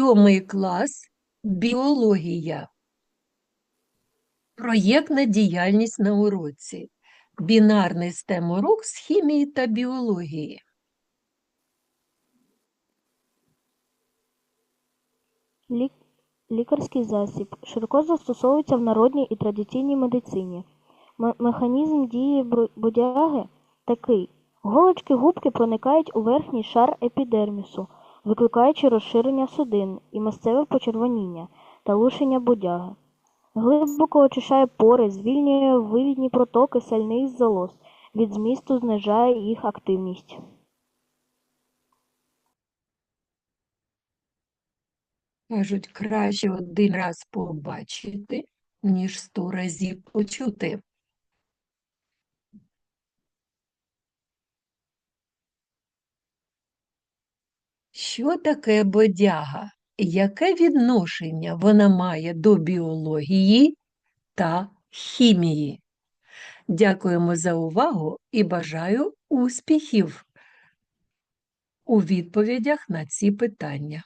Сьомий клас біологія. Проєктна діяльність на уроці. Бінарний STEM урок з хімії та біології. Лік... Лікарський засіб широко застосовується в народній і традиційній медицині. Ме- Механізм дії бодяги такий. Голочки губки проникають у верхній шар епідермісу, викликаючи розширення судин і місцеве почервоніння та лушення бодяги. Глибоко очищає пори, звільнює вивідні протоки сальних залоз, від змісту знижає їх активність. Кажуть, краще один раз побачити, ніж сто разів почути. Що таке бодяга? Яке відношення вона має до біології та хімії? Дякуємо за увагу і бажаю успіхів у відповідях на ці питання.